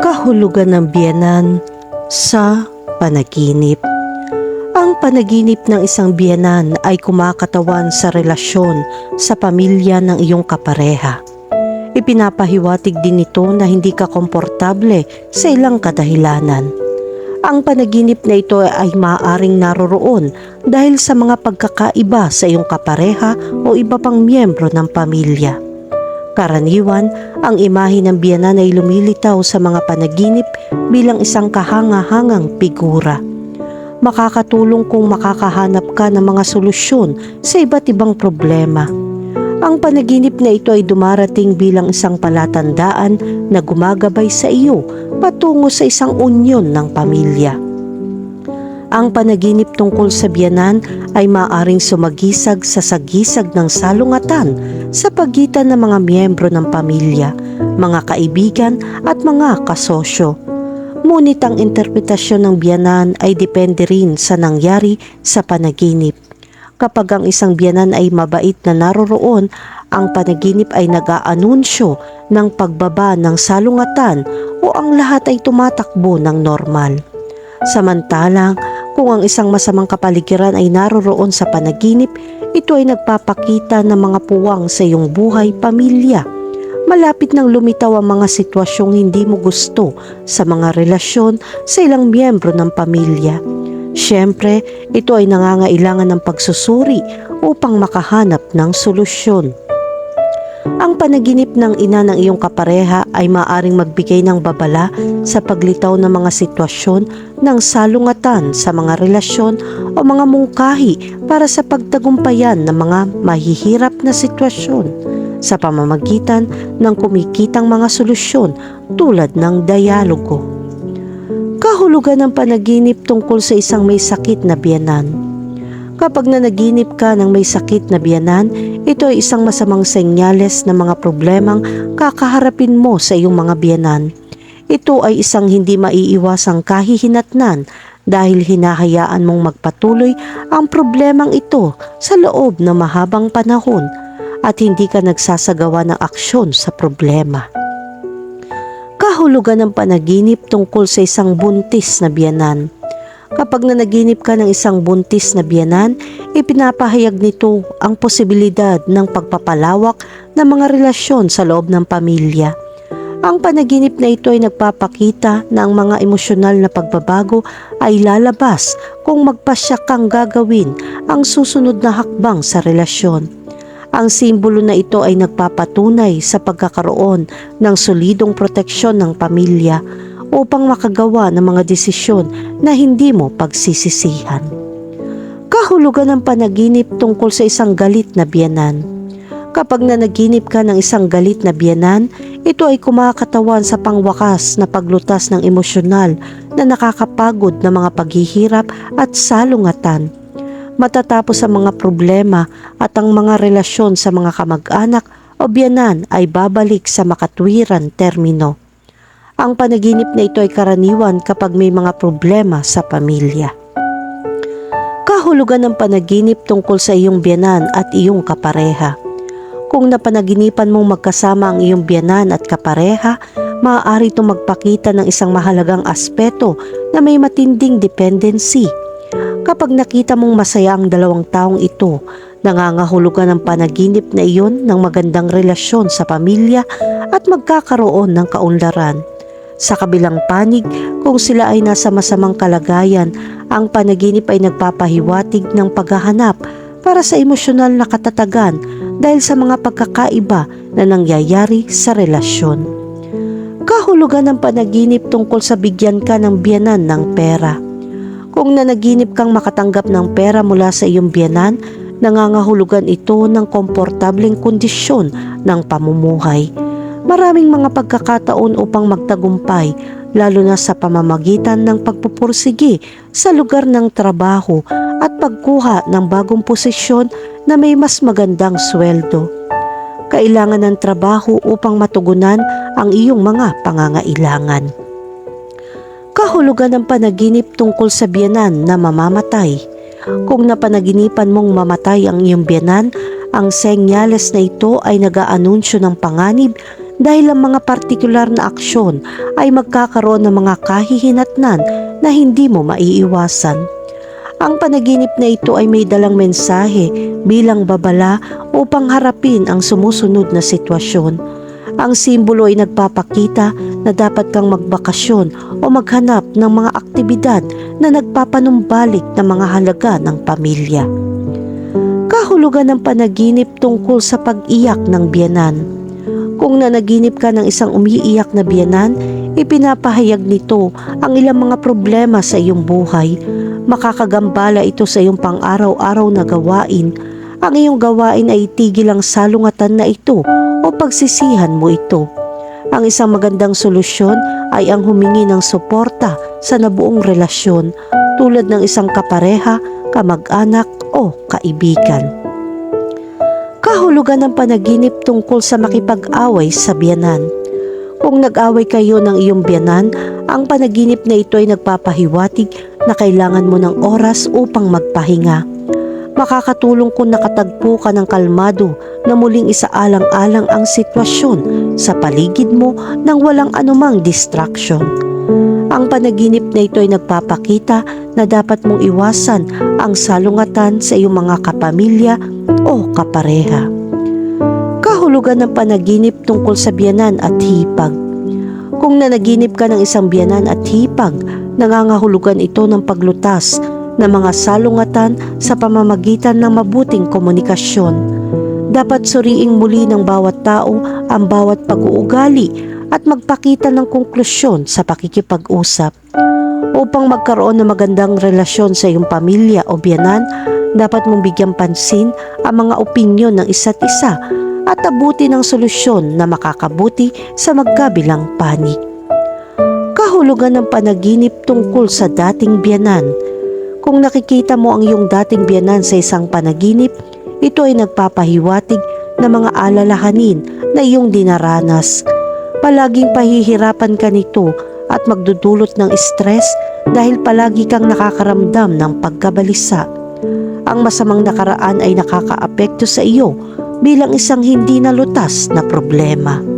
Kahulugan ng biyanan sa panaginip. Ang panaginip ng isang biyanan ay kumakatawan sa relasyon sa pamilya ng iyong kapareha. Ipinapahiwatig din ito na hindi ka komportable sa ilang kadahilanan. Ang panaginip na ito ay maaaring naroroon dahil sa mga pagkakaiba sa iyong kapareha o iba pang miyembro ng pamilya. Karaniwan, ang imahe ng biyanan ay lumilitaw sa mga panaginip bilang isang kahanga-hangang figura. Makakatulong kung makakahanap ka ng mga solusyon sa iba't ibang problema. Ang panaginip na ito ay dumarating bilang isang palatandaan na gumagabay sa iyo patungo sa isang unyon ng pamilya. Ang panaginip tungkol sa biyanan ay maaring sumagisag sa sagisag ng salungatan sa pagitan ng mga miyembro ng pamilya, mga kaibigan at mga kasosyo. Ngunit ang interpretasyon ng biyanan ay depende rin sa nangyari sa panaginip. Kapag ang isang biyanan ay mabait na naroroon, ang panaginip ay nag-aanunsyo ng pagbaba ng salungatan o ang lahat ay tumatakbo ng normal. Samantalang, kung ang isang masamang kapaligiran ay naroroon sa panaginip, ito ay nagpapakita ng mga puwang sa iyong buhay, pamilya. Malapit nang lumitaw ang mga sitwasyong hindi mo gusto sa mga relasyon sa ilang miyembro ng pamilya. Siyempre, ito ay nangangailangan ng pagsusuri upang makahanap ng solusyon. Ang panaginip ng ina ng iyong kapareha ay maaring magbigay ng babala sa paglitaw ng mga sitwasyon ng salungatan sa mga relasyon o mga mungkahi para sa pagtagumpayan ng mga mahihirap na sitwasyon sa pamamagitan ng kumikitang mga solusyon tulad ng dialogo. Kahulugan ng panaginip tungkol sa isang may sakit na biyanan. Kapag nanaginip ka ng may sakit na biyanan, ito ay isang masamang senyales ng mga problemang kakaharapin mo sa iyong mga biyanan. Ito ay isang hindi maiiwasang kahihinatnan dahil hinahayaan mong magpatuloy ang problemang ito sa loob ng mahabang panahon at hindi ka nagsasagawa ng aksyon sa problema. Kahulugan ng panaginip tungkol sa isang buntis na biyanan. Kapag nanaginip ka ng isang buntis na biyanan, ipinapahayag nito ang posibilidad ng pagpapalawak ng mga relasyon sa loob ng pamilya. Ang panaginip na ito ay nagpapakita na ang mga emosyonal na pagbabago ay lalabas kung magpasya kang gagawin ang susunod na hakbang sa relasyon. Ang simbolo na ito ay nagpapatunay sa pagkakaroon ng solidong proteksyon ng pamilya upang makagawa ng mga desisyon na hindi mo pagsisisihan. Kahulugan ng panaginip tungkol sa isang galit na biyanan. Kapag nanaginip ka ng isang galit na biyanan, ito ay kumakatawan sa pangwakas na paglutas ng emosyonal na nakakapagod na mga paghihirap at salungatan. Matatapos ang mga problema at ang mga relasyon sa mga kamag-anak o biyanan ay babalik sa makatwiran termino. Ang panaginip na ito ay karaniwan kapag may mga problema sa pamilya. Kahulugan ng panaginip tungkol sa iyong biyanan at iyong kapareha. Kung napanaginipan mong magkasama ang iyong biyanan at kapareha, maaari itong magpakita ng isang mahalagang aspeto na may matinding dependency. Kapag nakita mong masaya ang dalawang taong ito, nangangahulugan ng panaginip na iyon ng magandang relasyon sa pamilya at magkakaroon ng kaunlaran. Sa kabilang panig, kung sila ay nasa masamang kalagayan, ang panaginip ay nagpapahiwatig ng paghahanap para sa emosyonal na katatagan dahil sa mga pagkakaiba na nangyayari sa relasyon. Kahulugan ng panaginip tungkol sa bigyan ka ng biyanan ng pera. Kung nanaginip kang makatanggap ng pera mula sa iyong biyanan, nangangahulugan ito ng komportableng kondisyon ng pamumuhay maraming mga pagkakataon upang magtagumpay lalo na sa pamamagitan ng pagpupursige sa lugar ng trabaho at pagkuha ng bagong posisyon na may mas magandang sweldo. Kailangan ng trabaho upang matugunan ang iyong mga pangangailangan. Kahulugan ng panaginip tungkol sa biyanan na mamamatay. Kung napanaginipan mong mamatay ang iyong biyanan, ang senyales na ito ay nag-aanunsyo ng panganib dahil ang mga partikular na aksyon ay magkakaroon ng mga kahihinatnan na hindi mo maiiwasan. Ang panaginip na ito ay may dalang mensahe bilang babala upang harapin ang sumusunod na sitwasyon. Ang simbolo ay nagpapakita na dapat kang magbakasyon o maghanap ng mga aktibidad na nagpapanumbalik ng mga halaga ng pamilya. Kahulugan ng panaginip tungkol sa pag-iyak ng biyanan. Kung nanaginip ka ng isang umiiyak na biyanan, ipinapahayag nito ang ilang mga problema sa iyong buhay. Makakagambala ito sa iyong pang-araw-araw na gawain. Ang iyong gawain ay itigil ang salungatan na ito o pagsisihan mo ito. Ang isang magandang solusyon ay ang humingi ng suporta sa nabuong relasyon tulad ng isang kapareha, kamag-anak o kaibigan. Kahulugan ng panaginip tungkol sa makipag-away sa biyanan. Kung nag-away kayo ng iyong biyanan, ang panaginip na ito ay nagpapahiwatig na kailangan mo ng oras upang magpahinga. Makakatulong kung nakatagpo ka ng kalmado na muling isaalang-alang ang sitwasyon sa paligid mo nang walang anumang distraction. Ang panaginip na ito ay nagpapakita na dapat mong iwasan ang salungatan sa iyong mga kapamilya o kapareha. Kahulugan ng panaginip tungkol sa biyanan at hipag. Kung nanaginip ka ng isang biyanan at hipag, nangangahulugan ito ng paglutas ng mga salungatan sa pamamagitan ng mabuting komunikasyon. Dapat suriing muli ng bawat tao ang bawat pag-uugali at magpakita ng konklusyon sa pakikipag-usap. Upang magkaroon ng magandang relasyon sa iyong pamilya o biyanan, dapat mong bigyan pansin ang mga opinyon ng isa't isa at abuti ng solusyon na makakabuti sa magkabilang panig. Kahulugan ng panaginip tungkol sa dating biyanan. Kung nakikita mo ang iyong dating biyanan sa isang panaginip, ito ay nagpapahiwatig na mga alalahanin na iyong dinaranas. Palaging pahihirapan ka nito at magdudulot ng stress dahil palagi kang nakakaramdam ng pagkabalisa. Ang masamang nakaraan ay nakakaapekto sa iyo bilang isang hindi nalutas na problema.